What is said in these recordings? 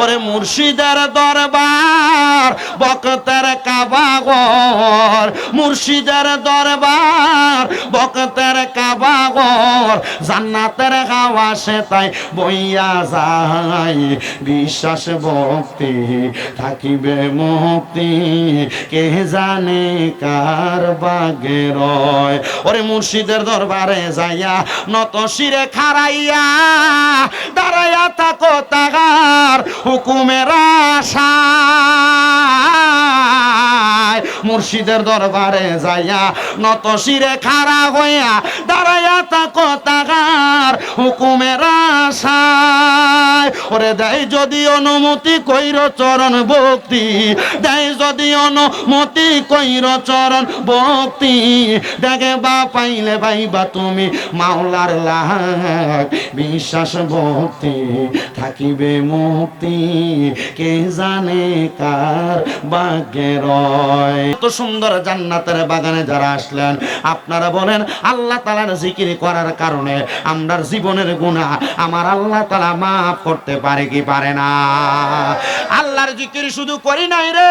ওরে মুর্শিদের দরবার বকতের কাবাগর মুর্শিদের দরবার বকতের কাবাগর জান্নাতের হাওয়া সে তাই বইয়া যায়। বিশ্বাস ভক্তি থাকিবে মুক্তি, কে জানে কার বাগে রয়। ওরে মুর্শিদের দরবারে যাইয়া নত শিরে খারাইয়া হুকুমের আশায় মুর্শিদের দরবারে যাইয়া নত শিরে খাড়া হইয়া দাঁড়াইয়া তাগার হুকুমের আশায়। ওরে দেয় যদি অনুমতি কইর চরণ ভক্তি দেয় যদি অনুমতি কইর চরণ ভক্তি। দেখে বা পাইলে ভাইবা তুমি মাওলার লাগ, বিশ্বাস ভক্তি থাকিবে মুক্তি। কে জানে কার বাগে রয়। তো সুন্দর জান্নাতের বাগানে যারা আসলেন, আপনারা বলেন, আল্লাহ তালার জিকির করার কারণে আমরার জীবনের গুণা আমার আল্লাহ তালা মাফ করতে পারে কি পারে না? আল্লাহর জিকির শুধু করি নাই রে।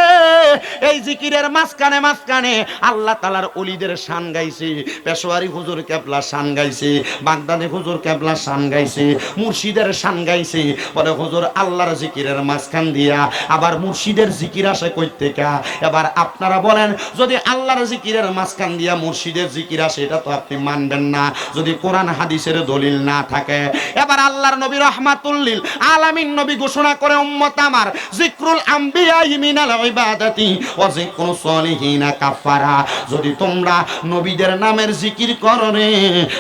এই জিকিরের মাঝখানে মাঝখানে আল্লাহ তালার অলিদের শান গাইছে পেশোয়ারি হুজুর কেবলা শান গাইছে, বাগদাদি হুজুর কেবলা শান গাইছে, মুর্শিদের শান গাইছে। বলে হুজুর, আল্লাহর জিকিরের মাঝখান দিয়া আবার মুর্শিদের জিকির আসে কই থেকে এবার আপনারা বলেন, যদি আল্লাহর জিকিরের মাঝখান দিয়া মুর্শিদের জিকির আসে, এটা তো আপনি মানবেন না। যদি কোরআন হাদিসের দলিল না থাকে, এবার আল্লাহর নবী রহমাতুল্লিল আলামিন নবী ঘোষণা করে, উম্মত আমার জিক্রুল আম্বিয়া মিনাল ইবাদাতি ওয়া জিক্রু সলিহিনা কাফারা যদি তোমরা নবীদের নামের জিকির করো রে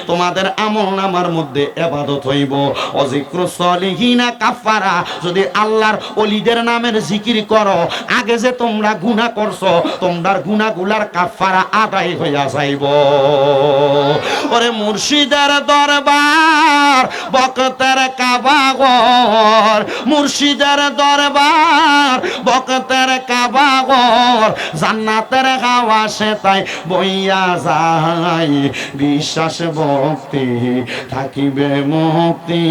তোমাদের আমল নামার মধ্যে এবাদত হইব। ও জিক্রু সলিহিনা কাফারা যদি আল্লাহর অলিদের নামের জিকির করো, আগে যে তোমরা গুনাহ করছ, তোমরার গুনাহগুলার কাফারা আদায় হইয়া যাইব। ওরে মুর্শিদের দরবার বকতের কাবাগর মুর্শিদের দরবার বকতের কাবাগর জান্নাতের হাওয়া সে তাই বইয়া যায়। বিশ্বাস, ভক্তি, থাকিবে মুক্তি।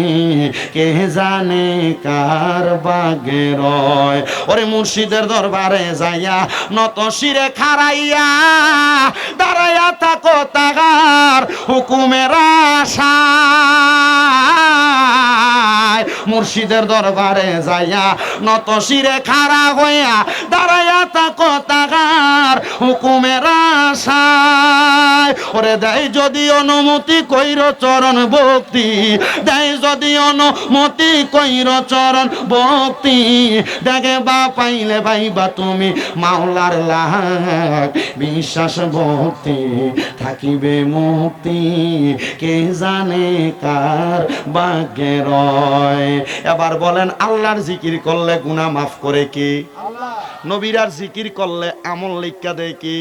কে জানে কার বাগে রয়? ওরে মুর্শিদের দরবারে যাইয়া নত শিরে খারাইয়া দাঁড়াইয়া থাকো তাগার। হুকুমের আশায় মুর্শিদের দরবারে যাইয়া নত শিরে খাড়া হইয়া দাঁড়াইয়া থাকো তাগার হুকুমের আশায়। ওরে দেয় যদি অনুমতি কইর চরণ ভক্তি, দেয় যদি অনুমতি কইর চরণ ভক্তি। দেখে বা পাইলে ভাইবা তুমি মাওলার লাহ বিশ্বাস ভক্তি থাকিবে মুক্তি। কে জানে কার বাগে রয়। এবার বলেন আল্লাহর জিকির করলে গুনাহ মাফ করে কি? নবীরার জিকির করলে আমল লিখা দেয় কি?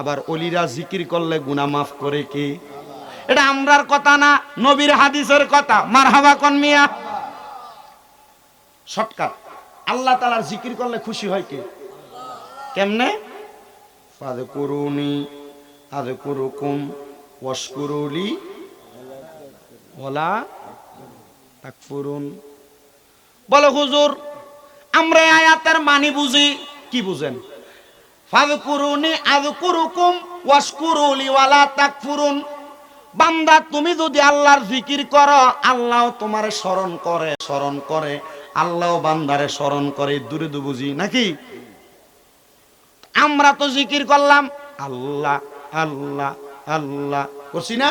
আবার অলিরা জিকির করলে গুনাহ মাফ করে কি? এটা আমরার কথা না নবীর হাদিসের কথা। মারহাবা কন মিয়া? শর্টকাট। আল্লাহ তালার জিকির করলে খুশি হয় কি? কেমনে? করুনি আদে করুকুম ওয়াশকুরুলি ওলা তাকফুরুন। বলো, হুজুর, আমরা আয়াতের মানি বুঝি। কি বুঝেন? ফাদকুরুনি আযকুরুকুম ওয়াশকুরুলি ওয়ালা তাকফুরুন। বান্দা, তুমি যদি আল্লাহর জিকির করো, আল্লাহ তোমারে স্মরণ করে স্মরণ করে। আল্লাহ বান্দারে স্মরণ করে দূরে দু বুঝি, নাকি? আমরা তো জিকির করলাম। আল্লাহ আল্লাহ। আল্লাহ। করছি না?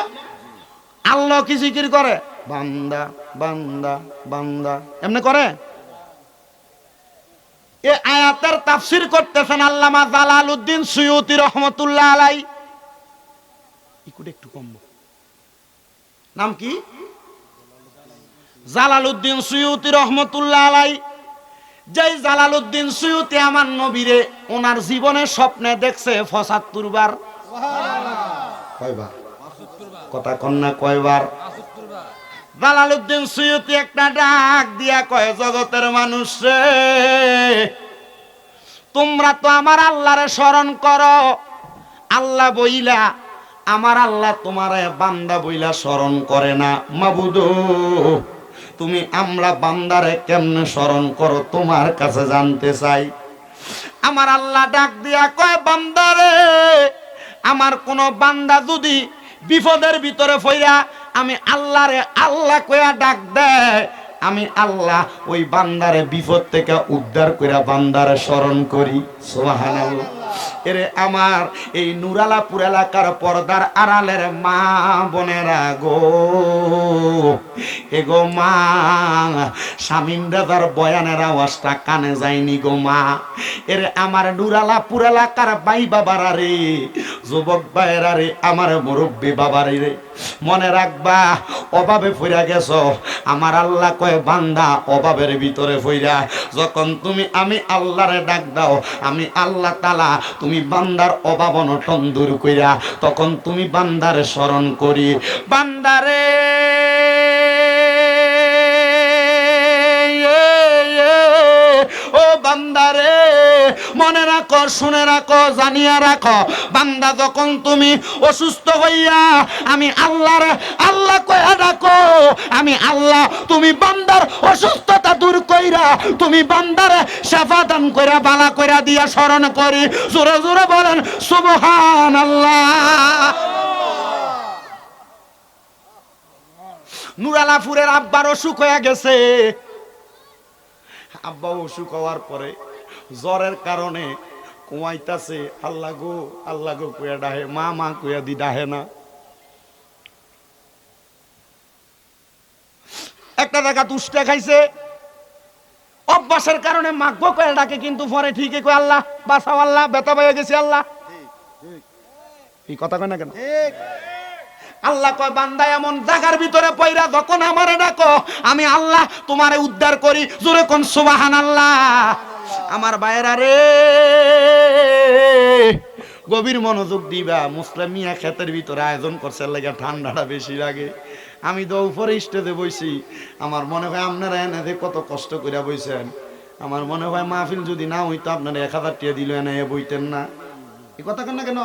আল্লাহ কি জিকির করে? বান্দা বান্দা বান্দা। এমনি করে? এ আয়াতের তাফসির করতেছেন আল্লামা জালালউদ্দিন সুয়ুতি রহমতুল্লাহ আলাই। ইকুট একটু কম নাম কি? জালালউদ্দিন সুয়ুতি রহমতুল্লাহ আলাই। যেই জালালউদ্দিন সুয়ুতি আমার নবীরে, ওনার জীবনে স্বপ্নে দেখছে পঁচাত্তর বার কয়বার? কথা কন্যা কয়বার? জালালউদ্দিন সুয়ুতি একটা ডাক দিয়া কয়, জগতের মানুষ তোমরা তো আমার আল্লাহরে স্মরণ করো। আল্লাহ বইলা, আমার আল্লাহ তোমার বান্দা বইলা স্মরণ করে না। মাবুদো, তুমি আমরা বান্দারে কেমনে স্মরণ করো, তোমার কাছে জানতে চাই। আমার আল্লাহ ডাক দিয়া কয় বান্দারে আমার কোন বান্দা যদি বিপদের ভিতরে ফইরা আমি আল্লাহরে আল্লাহ কয়া ডাক দেয়, আমি আল্লাহ ওই বান্দারে বিপদ থেকে উদ্ধার কইরা বান্দারে স্মরণ করি। সুবহানাল্লাহ। এরে আমার এই নুরালাপুর এলাকার পর্দার আড়ালের মা বোনেরা গো। এগো মা স্বামীন দাদার বয়ানের আওয়াজটা কানে যায়নি গো মা। এরে আমার নুরালাপুর এলাকার বাই বাবারা রে যুবক ভাইয়েরা রে, আমার মুরব্বী বাবারে রে, মনে রাখবা, অভাবে ফইরা গেছ। আমার আল্লাহ কয়, বান্দা, অভাবের ভিতরে ফইরা, যখন তুমি, আমি আল্লাহরে ডাক দাও, আমি আল্লাহ তালা তুমি বান্দার অভাব অনটন দূর কইরা, তখন তুমি বান্দারে স্মরণ করি। বান্দারে! মনে রাখো, শুনে রাখো, জানিয়া রাখো, বান্দা যখন তুমি অসুস্থ হইয়া আমি আল্লাহর, আল্লাহ কয়া ডাকো, আমি আল্লাহ, তুমি বান্দার অসুস্থতা দূর কইরা, তুমি বান্দার সেবা দান কইরা, বালা কইরা দিয়া স্মরণ করি। জোরে জোরে বলেন সুবহান আল্লাহ নুরালাপুরের আব্বার অসুখ হয়ে গেছে। আব্বা অসুখ হওয়ার পরে জ্বরের কারণে কুয়াইতাছে আল্লাহ গো আল্লাহ গো কুয়া ডাহে, মা মা কুয়া দি ডাহে না। একটা দেখা দুষ্টা খাইছে, অভ্যাসের কারণে মাগবো কয়ে ডাকে, কিন্তু পরে ঠিকই কয়, আল্লাহ বাঁচাও, আল্লাহ বেতা বয়ে গেছে, আল্লাহ। এই কথা কয় না কেন? আল্লাহ কয়, বান্দা এমন জাগার ভিতরে পয়রা যখন আমারে ডাকো, আমি আল্লাহ তোমারে উদ্ধার করি, জোরে কোন সুবাহান আল্লাহ আমার বাইরা রে। গভীর মনোযোগ দিবা, মুসলাম মিয়া খেতের ভিতরে আয়োজন করছে লাগে ঠান্ডাটা বেশি লাগে। আমি তো উপরে স্টেজে বইছি, আমার মনে হয় আপনারা এনে যে কত কষ্ট করে বইছেন। আমার মনে হয় মাহফিল যদি না হইতো, আপনারা এক হাজার টিয়া দিল এনে বইতেন না। এ কথা কেন কেন?